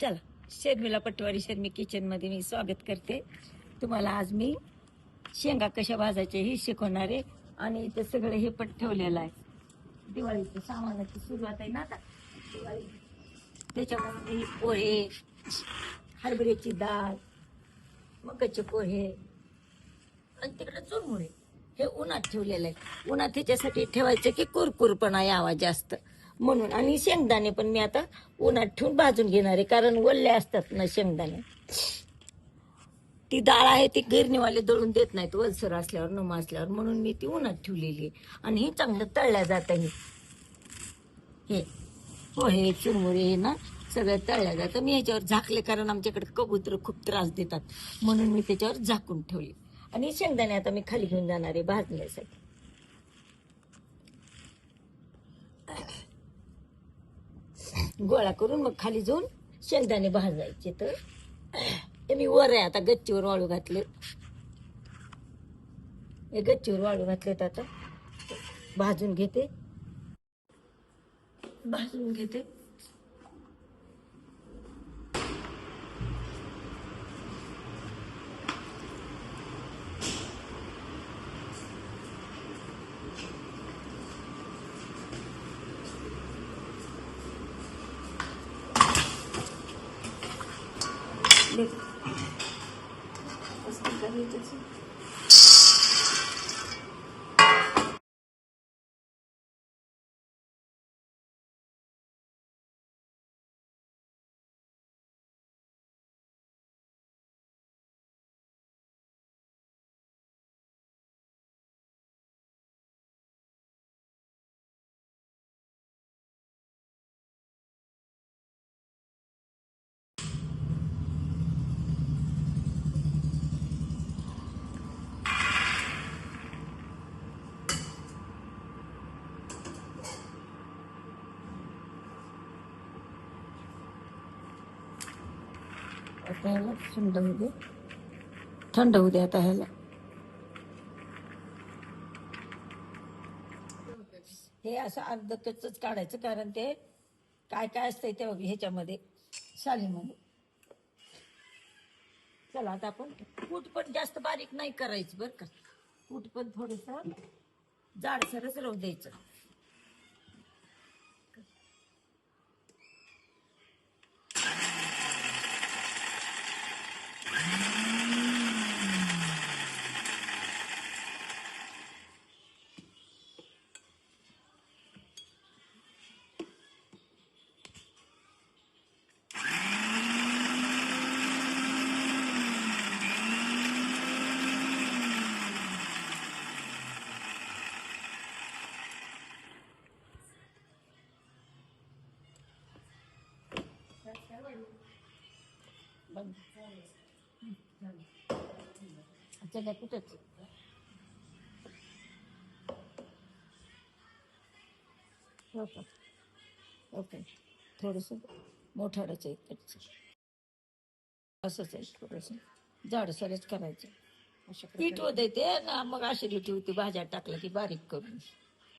चला शर्मिला पटवारी शर्मी किचनमध्ये मी स्वागत करते. तुम्हाला आज मी शेंगा कशा भाजायच्या हे शिकवणार आहे. आणि इथं सगळं हे पण ठेवलेलं आहे. दिवाळीचं सामानाची सुरुवात आहे ना आता. दिवाळी त्याच्यामध्ये पोहे हरभऱ्याची डाळ मकाचे पोहे आणि तिकडे चुरमुळे हे उन्हात ठेवलेलं आहे. उन्हात त्याच्यासाठी ठेवायचं की कुरकुरपणा यावा जास्त. म्हणून. आणि शेंगदाणे पण मी आता उन्हात ठेवून भाजून घेणार आहे कारण वल्ले असतात ना शेंगदाणे. ती डाळ आहे ती गिरणीवाले दळून देत नाहीत वलसर असल्यावर नमा असल्यावर. म्हणून मी ती उन्हात ठेवलेली आहे. आणि हे चांगलं तळल्या जात आहे हे. हो हे चुरमुरे हे ना सगळं तळल्या जातं. मी ह्याच्यावर झाकले कारण आमच्याकडे कबूतर खूप त्रास देतात. म्हणून मी त्याच्यावर झाकून ठेवले. आणि शेंगदाणे आता मी खाली घेऊन जाणार आहे भाजण्यासाठी. गोळा करून मग खाली जाऊन शेंगदाणे भाजायचे तर. मी वर आहे आता गच्चीवर वाळू घातले. हे गच्चीवर वाळू घातलेत आता. भाजून घेते. भाजून घेते. देख. असं करायचं आता ह्याला थंड होऊ दे थंड होऊ दे आता ह्याला हे असं अर्ध कच्चच काढायचं कारण ते काय काय असतंय ते ह्याच्यामध्ये सालीमध्ये चला आता आपण कूट पण जास्त बारीक नाही करायचं बरं का. कूट पण थोडंसं जाडसरच राहू द्यायचं. बंद चला कुठंच ओके. ओके. थोडंसं मोठाडच आहे असंच आहे थोडंसं. जाडसरच करायचं. पीठ होते ते ना मग अशी लिटी होती भाज्या टाकल्या की बारीक करून.